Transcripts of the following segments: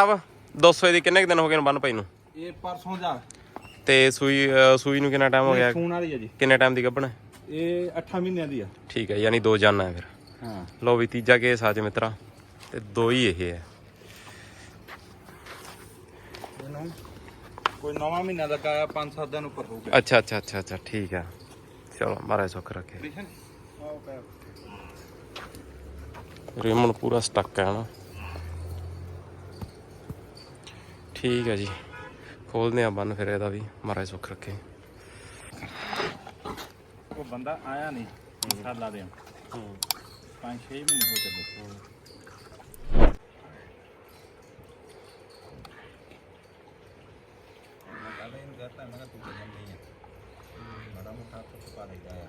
ਆਹ 200 ਦੀ ਕਿੰਨੇ ਕੁ ਦਿਨ ਹੋ ਗਏ ਨੇ ਬੰਨ ਪਈ ਨੂੰ? ਇਹ ਪਰਸੋਂ ਜਾ। ਤੇ ਸੂਈ ਅ, ਸੂਈ ਨੂੰ ਕਿੰਨਾ ਟਾਈਮ ਹੋ ਗਿਆ? ਸੂਣ ਵਾਲੀ ਹੈ ਜੀ। ਕਿੰਨੇ ਟਾਈਮ ਦੀ ਗੱਭਣ? ਹੈ ਇਹ 8 ਮਹੀਨਿਆਂ ਦੀ ਆ। ਠੀਕ ਹੈ ਯਾਨੀ ਦੋ ਜਾਨਾਂ ਹੈ ਫਿਰ। ਹਾਂ। ਲੋ ਵੀ ਤੀਜਾ ਕੇਸ ਅੱਜ ਮਿੱਤਰਾ। ਤੇ ਦੋ ਹੀ ਇਹ ਹੈ ਇਹਨੂੰ ਕੋਈ ਨਵਾਂ ਮਹੀਨਾ ਦਾ ਕਾਇਆ 5-7 ਦਿਨ ਉੱਪਰ ਹੋਊਗਾ। ਅੱਛਾ ਅੱਛਾ ਅੱਛਾ ਅੱਛਾ ਠੀਕ ਹੈ ਚਲੋ ਮਹਾਰਾਜ ਸੁੱਖ ਰੱਖੇ। ਕ੍ਰਿਸ਼ਨ ਆਓ ਪੈ ਰੇਮਨ ਪੂਰਾ ਸਟੱਕ ਹੈ ਨਾ। ਠੀਕ ਹੈ ਜੀ। ਖੋਲਦੇ ਆ ਬੰਨ ਫਿਰ ਇਹਦਾ ਵੀ ਮਹਾਰਾਜ ਸੁੱਖ ਰੱਖੇ। ਉਹ ਬੰਦਾ ਆਇਆ ਨਹੀਂ ਸਾਲਾ ਦੇ 5-6 ਮਹੀਨੇ ਹੋ ਚੱਲੇ। ਮੈਂ ਕੱਲ ਇਹਨੂੰ ਕਹਤਾ ਮੈਂ ਕਿਹਾ ਤੂੰ ਚੱਲ ਨਹੀਂ ਆ? ਮਾੜਾ ਮੋਟਾ ਕੁਝ ਪਾ ਲੈਦਾ ਆ।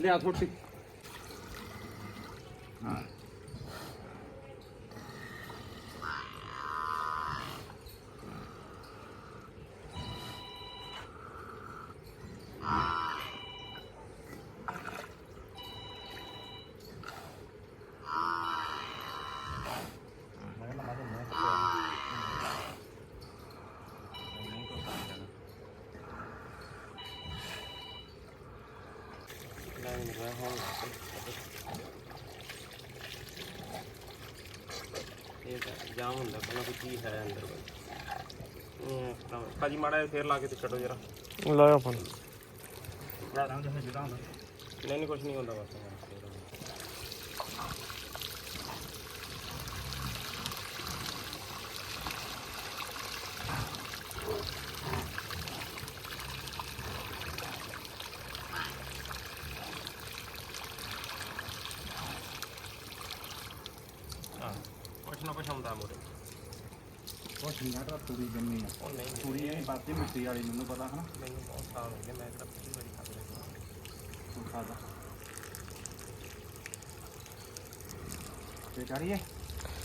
ਲਿਆ ਥੋੜੀ ਇਹ ਜਾਮ ਹੁੰਦਾ ਪਹਿਲਾਂ ਕੋਈ ਚੀਜ਼ ਹੈ ਅੰਦਰ। ਇਹ ਤਾਂ ਭਾਜੀ ਮਾੜਾ ਜਿਹਾ ਫੇਰ ਲਾ ਕੇ ਤੇ ਛੱਡੋ ਜਰਾ। ਲਾਇਆ ਫੋਨ ਨਹੀਂ ਨਹੀਂ ਕੁਝ ਨਹੀਂ ਹੁੰਦਾ ਬਸ ਹਾਂ ਕੁਛ ਨਾ ਕੁਛ ਹੁੰਦਾ ਮੋਰੇ ਕੁਛ ਨਹੀਂ ਆਟਾ ਪੂਰੀ ਜੰਮੀ ਆ। ਉਹ ਨਹੀਂ। ਪੂਰੀ ਇਹ ਬਾਤੀ ਮਿੱਟੀ ਵਾਲੀ ਮੈਨੂੰ ਪਤਾ ਹਨਾ। ਮੈਨੂੰ ਬਹੁਤ ਸਾਲ ਹੋ ਗਏ ਮੈਂ ਤਾਂ ਪਿਛਲੀ ਵਾਰੀ ਖਾ ਲਿਆ ਤੂੰ ਖਾਦਾ ਤੇ ਕਰੀਏ।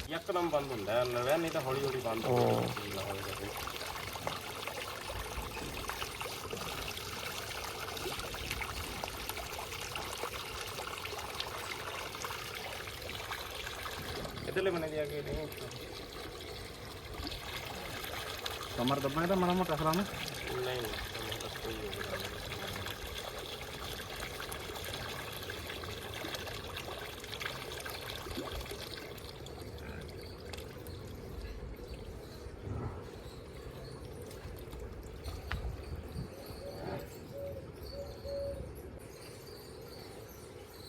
ਯਕਦਮ ਬੰਦ ਹੁੰਦਾ ਹੈ ਲੜਿਆ ਨਹੀਂ ਤਾਂ ਹੌਲੀ ਹੌਲੀ ਬੰਦ ਹੋ ਜਾਂਦਾ ਇਧਰਲੇ ਬਣੇ ਜਾ ਕੇ ਨਹੀਂ ਕਮਰ ਦੱਬਾਂ ਤਾਂ ਮਾੜਾ ਮੋਟਾ ਖਲਾਣਾ ਨਹੀਂ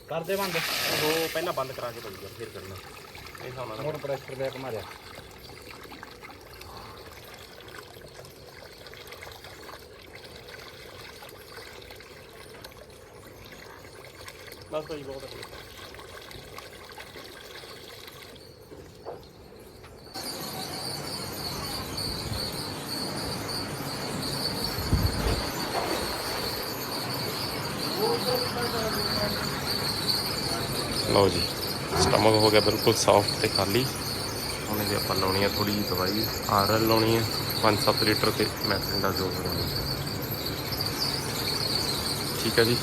ਕਰਦੇ ਬੰਦ। ਉਹ ਪਹਿਲਾਂ ਬੰਦ ਕਰਾ ਕੇ ਭੇਜਿਆ ਫਿਰ ਕਰਨਾ। ਇਹ ਹਿਸਾਬ ਨਾਲ ਹੁਣ ਪ੍ਰੈਸ਼ਰ ਬੈਕ ਮਾਰਿਆ ਬਸ ਲਓ ਜੀ। ਸਟਮਕ ਹੋ ਗਿਆ ਬਿਲਕੁਲ ਸੌਫਟ ਤੇ ਖਾਲੀ। ਹੁਣ ਇਹਦੇ ਆਪਾਂ ਲਾਉਣੀ ਹੈ ਥੋੜੀ ਜਿਹੀ ਦਵਾਈ। ਆਰਐਲ ਲਾਉਣੀ ਹੈ 5-7 ਲੀਟਰ ਤੇ ਮੈਥਿਨ ਦਾ ਜੋ ਲਾਉਣੀ। ਹੈ ਠੀਕ ਹੈ ਜੀ।